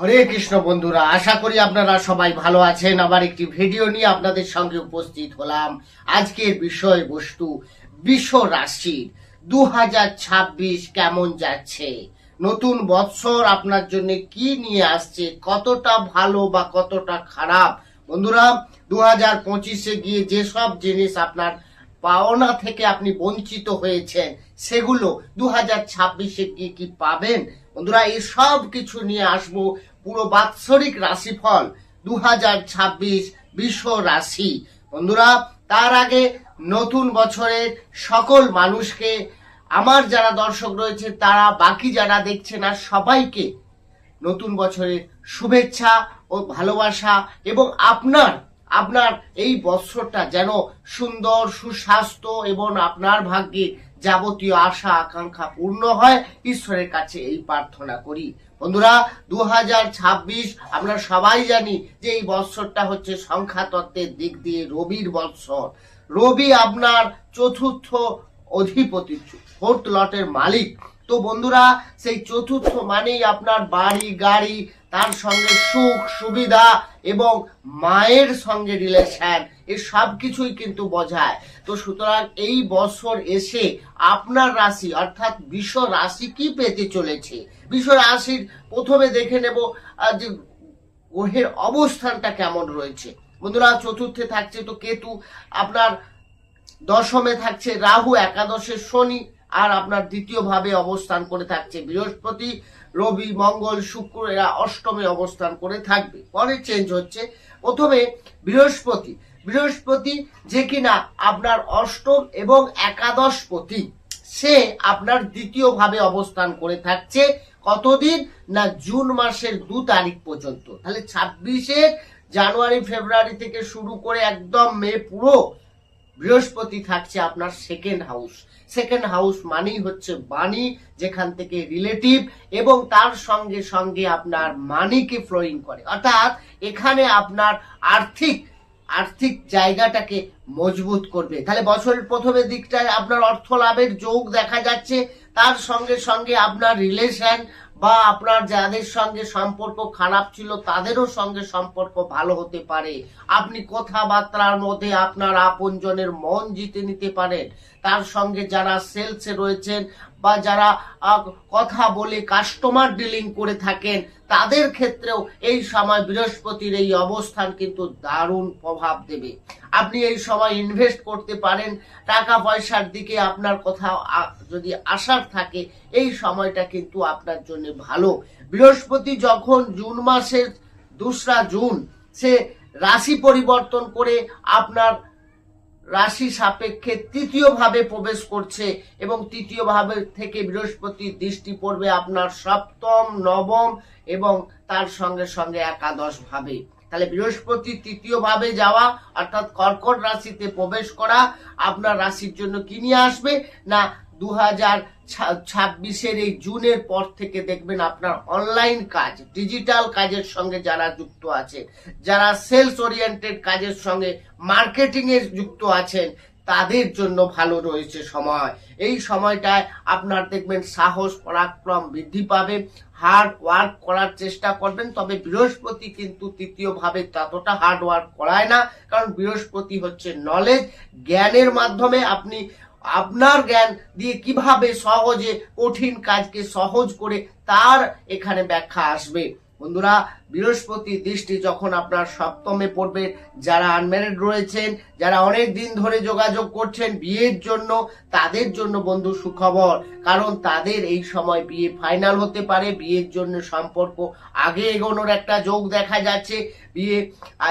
হরে কৃষ্ণ বন্ধুরা, আশা করি আপনারা সবাই ভালো আছেন। আবার একটি ভিডিও নিয়ে আপনাদের সঙ্গে উপস্থিত হলাম। আজকের বিষয়বস্তু, বিশ্ব রাশির দু কেমন যাচ্ছে? নতুন বৎসর আপনার জন্য কি নিয়ে আসছে? কতটা ভালো বা কতটা খারাপ? বন্ধুরা দু হাজার পঁচিশে গিয়ে যেসব জিনিস আপনার পাওনা থেকে আপনি বঞ্চিত হয়েছেন, সেগুলো দু হাজার ছাব্বিশে গিয়ে কি পাবেন? বন্ধুরা, এই সব কিছু নিয়ে আসব। পুরো বাৎসরিক রাশিফল দু হাজার ছাব্বিশ বিশ্ব রাশি। বন্ধুরা, তার আগে নতুন বছরের সকল মানুষকে, আমার যারা দর্শক রয়েছে, তারা বাকি যারা দেখছে না, সবাইকে নতুন বছরের শুভেচ্ছা ও ভালোবাসা এবং আপনার আপনার এই বৎসরটা যেন সুন্দর, সুস্বাস্থ্য এবং আপনার ভাগ্যে যাবতীয় আশা, আকাঙ্ক্ষা পূর্ণ হয়, ঈশ্বরের কাছে এই প্রার্থনা করি। বন্ধুরা দু হাজার ছাব্বিশ আমরা সবাই জানি যে এই বৎসরটা হচ্ছে সংখ্যা তত্ত্বের দিক দিয়ে রবির বৎসর। রবি আপনার চতুর্থ অধিপতি, ফোর্থ লটের মালিক। তো বন্ধুরা, সেই চতুর্থ মানেই আপনার বাড়ি, গাড়ি, তার সঙ্গে সুখ, সুবিধা এবং মায়ের সঙ্গে রিলেশন এই সব কিছুই কিন্তু বোঝায় তো সুতরাং এই বছর এসে আপনার রাশি, অর্থাৎ বিশ্ব রাশি কি পেতে চলেছে? বিশ্ব রাশির প্রথমে দেখে নেব যে গ্রহের অবস্থানটা কেমন রয়েছে। বন্ধুরা, চতুর্থে থাকছে তো কেতু, আপনার দশমে থাকছে রাহু, একাদশে শনি আর আপনার দ্বিতীয় ভাবে অবস্থান করে থাকছে। বৃহস্পতি, রবি, মঙ্গল, শুক্র এরা অষ্টমে অবস্থান করে থাকবে। পরে চেঞ্জ হচ্ছে। প্রথমে বৃহস্পতি। বৃহস্পতি যে কিনা আপনার অষ্টম এবং একাদশ পতি সে আপনার দ্বিতীয় ভাবে অবস্থান করে থাকছে কতদিন? না, জুন মাসের দু তারিখ পর্যন্ত। তাহলে ছাব্বিশের জানুয়ারি, ফেব্রুয়ারি থেকে শুরু করে একদম মে পুরো বৃহস্পতি থাকছে আপনার সেকেন্ড হাউস সেকেন্ড হাউস মানেই হচ্ছে বাণী, যেখান থেকে রিলেটিভ এবং তার সঙ্গে সঙ্গে আপনার মানিকে ফ্লোয়িং করে। অর্থাৎ এখানে আপনার আর্থিক আর্থিক জায়গাটাকে মজবুত করবে। তাহলে বছরের প্রথমের দিকটায় আপনার অর্থ লাভের যোগ দেখা যাচ্ছে। তার সঙ্গে সঙ্গে আপনার রিলেশন বা আপনার যাদের সঙ্গে সম্পর্ক খারাপ ছিল, তাদেরও সঙ্গে সম্পর্ক ভালো হতে পারে। আপনি কথাবার্তার মধ্যে আপনার আপনজনের মন জিতে নিতে পারেন। তার সঙ্গে যারা সেলসে রয়েছেন বা যারা কথা বলে কাস্টমার ডিলিং করে থাকেন, তাদের ক্ষেত্রেও এই সময় বৃহস্পতির এই অবস্থান কিন্তু দারুণ প্রভাব দেবে। আপনি এই সময় ইনভেস্ট করতে পারেন, টাকা পয়সার দিকে আপনার কথা যদি আসার থাকে, এই সময়টা কিন্তু আপনার জন্য ভালো। বৃহস্পতি যখন জুন মাসের দোসরা জুন, সে রাশি পরিবর্তন করে আপনার রাশি সাপেক্ষে তৃতীয়ভাবে প্রবেশ করছে এবং তৃতীয়ভাবে থেকে বৃহস্পতির দৃষ্টি পড়বে আপনার সপ্তম, নবম এবং তার সঙ্গে সঙ্গে একাদশ ভাবে তাহলে বৃহস্পতি তৃতীয়ভাবে যাওয়া, অর্থাৎ কর্কট রাশিতে প্রবেশ করা, আপনার রাশির জন্য কি নিয়ে আসবে? না দু হাজার ছাব্বিশের এই জুনের পর থেকে দেখবেন আপনার অনলাইন কাজ, ডিজিটাল কাজের সঙ্গে যারা যুক্ত আছে, যারা সেলস ওরিয়েন্টেড কাজের সঙ্গে মার্কেটিং এর যুক্ত আছেন, তাদের জন্য ভালো রয়েছে সময়। এই সময়টায় আপনার দেখবেন সাহস, পরাক্রম বৃদ্ধি পাবে, হার্ড ওয়ার্ক করার চেষ্টা করবেন, তবে বৃহস্পতি কিন্তু তৃতীয় ভাবে ততটা হার্ড ওয়ার্ক করায় না, কারণ বৃহস্পতি হচ্ছে নলেজ, জ্ঞানের মাধ্যমে আপনি আপনার জ্ঞান দিয়ে কীভাবে সহজে কঠিন কাজকে সহজ করে তার এখানে ব্যাখ্যা আসবে। বন্ধুরা বৃহস্পতি দৃষ্টি যখন আপনার সপ্তমে পড়বে, যারা আনম্যারিড রয়েছেন, যারা অনেক দিন ধরে যোগাযোগ করছেন বিয়ের জন্য, তাদের জন্য বন্ধু সুখবর। কারণ তাদের এই সময় বিয়ে ফাইনাল হতে পারে, বিয়ের জন্য সম্পর্ক আগে এগোনোর একটা যোগ দেখা যাচ্ছে, বিয়ে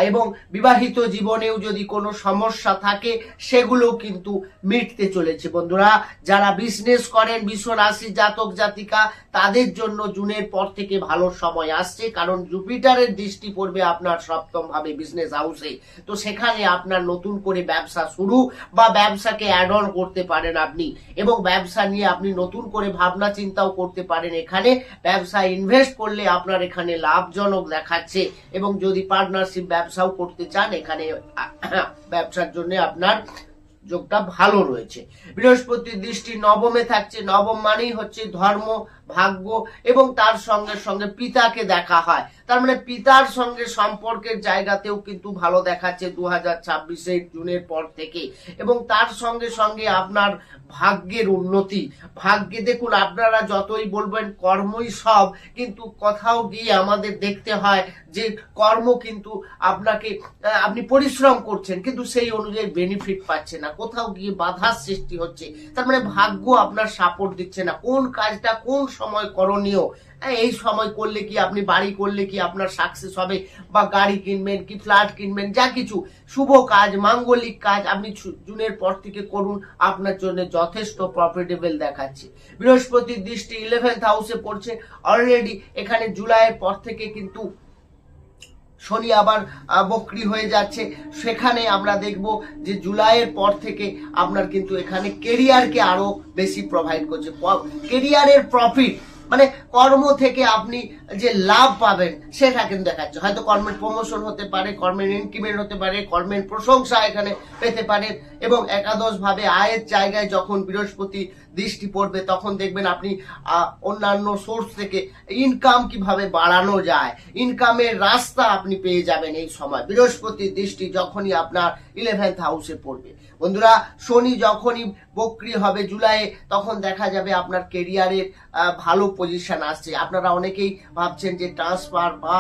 এবং বিবাহিত জীবনেও যদি কোনো সমস্যা থাকে, সেগুলো কিন্তু মিটতে চলেছে। বন্ধুরা, যারা বিজনেস করেন বিশ্ব রাশি জাতক জাতিকা, তাদের জন্য জুনের পর থেকে ভালো সময় আসছে, কারণ জুপিটারের দৃষ্টি পড়বে আপনার সপ্তম ভাবে বিজনেস হাউসে তো সেখানে আপনার নতুন করে ব্যবসা শুরু বা ব্যবসাকে অ্যাড অন করতে পারেন আপনি। এবং ব্যবসা নিয়ে আপনি নতুন করে ভাবনা চিন্তাও করতে পারেন এখানে। ব্যবসা ইনভেস্ট করলে আপনার এখানে লাভজনক দেখাচ্ছে। এবং যদি পার্টনারশিপ ব্যবসাও করতে চান, এখানে ব্যবসার জন্য আপনার যোগটা ভালো রয়েছে। বৃহস্পতির দৃষ্টি নবমে থাকছে। নবম মানেই হচ্ছে ধর্ম ভাগ্য এবং তার সঙ্গে সঙ্গে পিতাকে দেখা হয়। তার মানে পিতার সঙ্গে সম্পর্কের জায়গাতেও কিন্তু ভালো দেখাচ্ছে দু হাজার ছাব্বিশে জুনের পর থেকে। এবং তার সঙ্গে সঙ্গে আপনার ভাগ্যের উন্নতি। ভাগ্যে দেখুন, আপনারা যতই বলবেন কর্মই সব, কিন্তু কোথাও গিয়ে আমাদের দেখতে হয় যে কর্ম কিন্তু আপনাকে আপনি পরিশ্রম করছেন, কিন্তু সেই অনুযায়ী বেনিফিট পাচ্ছে না। কোথাও গিয়ে বাধার সৃষ্টি হচ্ছে। তার মানে ভাগ্য আপনার সাপোর্ট দিচ্ছে না। কোন কাজটা কোন সময় করণীয়। এই সময় করলে কি আপনি বাড়ি করলে কি আপনার সাকসেস হবে? বা গাড়ি কিনবেন কি ফ্ল্যাট কিনবেন, যা কিছু। শুভ কাজ, মাঙ্গলিক কাজ আপনি জুনের পর থেকে করুন। আপনার জন্য যথেষ্ট প্রফিটেবল দেখাচ্ছে। বৃহস্পতির দৃষ্টি ইলেভেন্থ হাউসে পড়ছে। অলরেডি এখানে জুলাইয়ের পর থেকে কিন্তু শনি আবার বক্রি হয়ে যাচ্ছে। সেখানে আমরা দেখব যে জুলাইয়ের পর থেকে আপনার কিন্তু এখানে কেরিয়ারকে আরও বেশি প্রোভাইড করছে। কেরিয়ারের প্রফিট মানে কর্ম থেকে আপনি যে লাভ পাবেন, সেটা কিন্তু দেখাচ্ছে। হয়তো কর্মের প্রমোশন হতে পারে, কর্মের ইনক্রিমেন্ট হতে পারে, কর্মের প্রশংসা এখানে পেতে পারেন এবং একাদশ ভাবে আয়ের জায়গায় যখন বৃহস্পতি দৃষ্টি পড়বে, তখন দেখবেন আপনি অন্যান্য সোর্স থেকে ইনকাম কীভাবে বাড়ানো যায় ইনকামের রাস্তা আপনি পেয়ে যাবেন এই সময়। বৃহস্পতির দৃষ্টি যখনই আপনার ইলেভেন্থ হাউসে পড়বে। বন্ধুরা, শনি যখনই বক্রি হবে জুলাইয়ে, তখন দেখা যাবে আপনার কেরিয়ারের ভালো পজিশন আসছে। আপনারা অনেকেই ভাবছেন যে ট্রান্সফার বা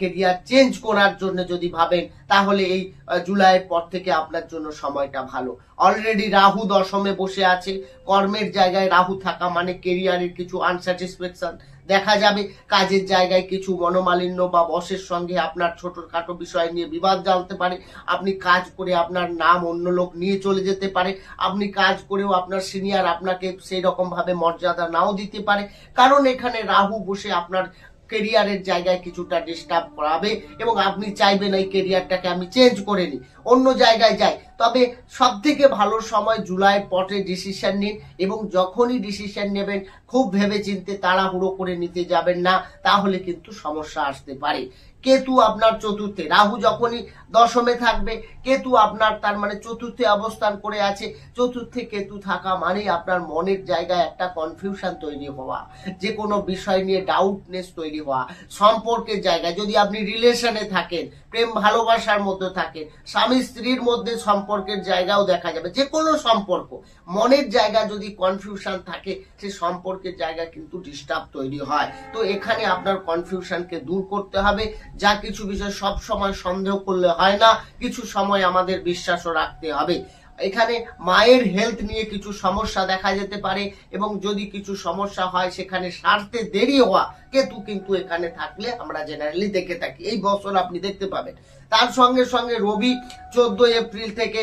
কেরিয়ার চেঞ্জ করার জন্য যদি ভাবেন তাহলে এই জুলাইয়ের পর থেকে আপনার জন্য সময়টা ভালো। অলরেডি রাহু দশমে বসে আছে, কর্মের জায়গায় রাহু থাকা মানে কেরিয়ারের কিছু আনস্যাটিসফ্যাকশন দেখা যাবে কাজের জায়গায় কিছু মনোমালিন্য বা বসের সঙ্গে আপনার ছোটখাটো বিষয় নিয়ে বিবাদ জ্বালতে পারে। আপনি কাজ করে আপনার নাম অন্য লোক নিয়ে চলে যেতে পারে। আপনি কাজ করেও আপনার সিনিয়র আপনাকে সেই রকম ভাবে মর্যাদা নাও দিতে পারে। কারণ এখানে রাহু বসে আপনার কেরিয়ারের জায়গায় কিছুটা ডিস্টার্ব করাবে এবং আপনি চাইবেন এই কেরিয়ারটাকে আমি চেঞ্জ করে নিই। অন্য জায়গায় যাই। তবে সব থেকে ভালো সময় জুলাই পটে ডিসিশন নিন এবং যখনই ডিসিশন নেবেন, খুব ভেবে চিনতে তাড়াহুড়ো করে নিতে যাবেন না, তাহলে কিন্তু সমস্যা আসতে পারে। কেতু আপনার চতুর্থে। রাহু যখনই দশমে থাকবে, কেতু আপনার তার মানে চতুর্থে অবস্থান করে আছে। চতুর্থে কেতু থাকা মানে আপনার মনের জায়গায় একটা কনফিউশন তৈরি হওয়া যে কোনো বিষয় নিয়ে ডাউটনেস তৈরি হওয়া, সম্পর্কের জায়গায়। যদি আপনি রিলেশনে থাকেন প্রেম ভালোবাসার মধ্যে থাকে। স্বামী স্ত্রীর মধ্যে সম্পর্কের জায়গাও দেখা যাবে। যে কোনো সম্পর্ক। মনের জায়গা যদি কনফিউশন থাকে, সে সম্পর্কের জায়গা কিন্তু ডিস্টার্ব তৈরি হয়। তো এখানে আপনার কনফিউশনকে দূর করতে হবে। যা কিছু বিষয় সব সময় সন্দেহ করলে হয় না। কিছু সময় আমাদের বিশ্বাসও রাখতে হবে। এখানে মায়ের হেলথ নিয়ে কিছু সমস্যা দেখা যেতে পারে এবং যদি কিছু সমস্যা হয় সেখানে সারতে দেরি হওয়া কেতু কিন্তু এখানে থাকলে আমরা জেনারেলি দেখে থাকি। এই বছর আপনি দেখতে পাবেন। তার সঙ্গে সঙ্গে রবি চোদ্দই এপ্রিল থেকে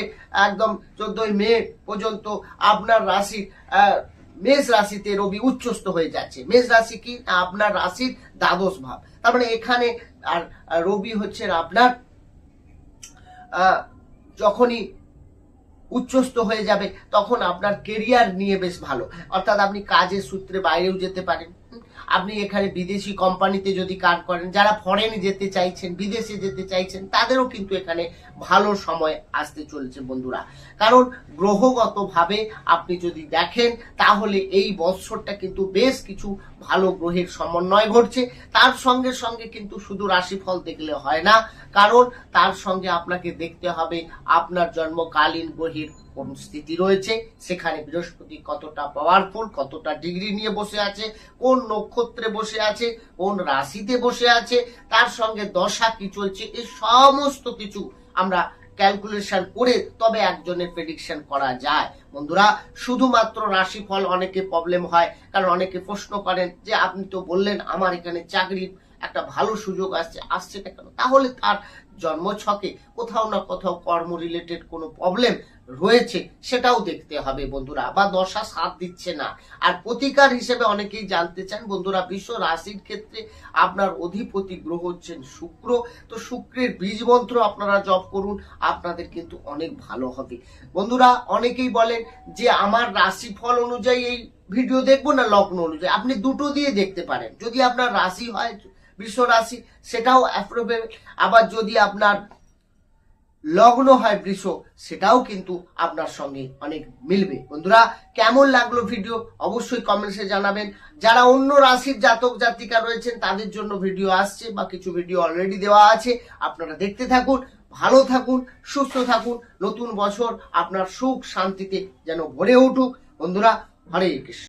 একদম চোদ্দই মে পর্যন্ত আপনার রাশি আহ, মেষ রাশিতে রবি উচ্চস্থ হয়ে যাচ্ছে। মেষ রাশি কি? আপনার রাশির দ্বাদশ ভাব। তার মানে এখানে আর রবি হচ্ছে আপনার যখনই উচ্চস্থ হয়ে যাবে, তখন আপনার কেরিয়ার নিয়ে বেশ ভালো। অর্থাৎ আপনি কাজের সূত্রে বাইরেও যেতে পারেন। আপনি এখানে বিদেশি কোম্পানিতে যদি কাজ করেন, যারা ফরেনে যেতে চাইছেন, বিদেশে যেতে চাইছেন, তাদেরও কিন্তু এখানে ভালো সময় আসতে চলেছে বন্ধুরা। কারণ গ্রহগতভাবে আপনি যদি দেখেন, তাহলে এই বৎসরটা কিন্তু বেশ কিছু ভালো গ্রহের সমন্বয় ঘটছে। তার সঙ্গে সঙ্গে কিন্তু শুধু রাশিফল দেখলে হয় না, কারণ তার সঙ্গে আপনাকে দেখতে হবে আপনার জন্মকালীন গ্রহের কোন স্থিতি রয়েছে। সেখানে বৃহস্পতি কতটা পাওয়ারফুল কতটা ডিগ্রি নিয়ে বসে আছে, কোন নক্ষত্রে বসে আছে, কোন রাশিতে বসে আছে, তার সঙ্গে দশা কি চলছে এই সমস্ত কিছু আমরা ক্যালকুলেশন করে তবে একজনের প্রেডিকশন করা যায়। বন্ধুরা, শুধুমাত্র রাশিফল অনেকে প্রবলেম হয়, কারণ অনেকে প্রশ্ন করেন যে আপনি তো বললেন আমার এখানে চাকরির একটা ভালো সুযোগ আসছে আসছে না কেন? তাহলে তার জন্মছকে কোথাও না কোথাও কর্ম রিলেটেড কোনো প্রবলেম রয়েছে, সেটাও দেখতে হবে বন্ধুরা। বা দশা সাথ দিচ্ছে না। আর প্রতিকার হিসেবে অনেকেই জানতে চান, বন্ধুরা, বিশ্ব রাশির ক্ষেত্রে আপনার অধিপতি গ্রহ হচ্ছেন শুক্র। তো শুক্রের বীজ মন্ত্র আপনারা জপ করুন, আপনাদের কিন্তু অনেক ভালো হবে। বন্ধুরা, অনেকেই বলেন যে আমার রাশিফল অনুযায়ী এই ভিডিও দেখব না লগ্ন অনুযায়ী? আপনি দুটো দিয়ে দেখতে পারেন। যদি আপনার রাশি হয় বিশ্ব রাশি, সেটাও অ্যাপ্রোভেবল আবার যদি আপনার লগ্ন হয় বৃষ, সেটাও কিন্তু আপনার সঙ্গে অনেক মিলবে। বন্ধুরা, কেমন লাগল ভিডিও অবশ্যই কমেন্টসে জানাবেন। যারা অন্য রাশির জাতক, জাতিকা রয়েছেন, তাদের জন্য ভিডিও আসছে বা কিছু ভিডিও অলরেডি দেওয়া আছে, আপনারা দেখতে থাকুন, ভালো থাকুন, সুস্থ থাকুন। নতুন বছর আপনার সুখ শান্তিতে যেন ভরে উঠুক। বন্ধুরা, হরে কৃষ্ণ।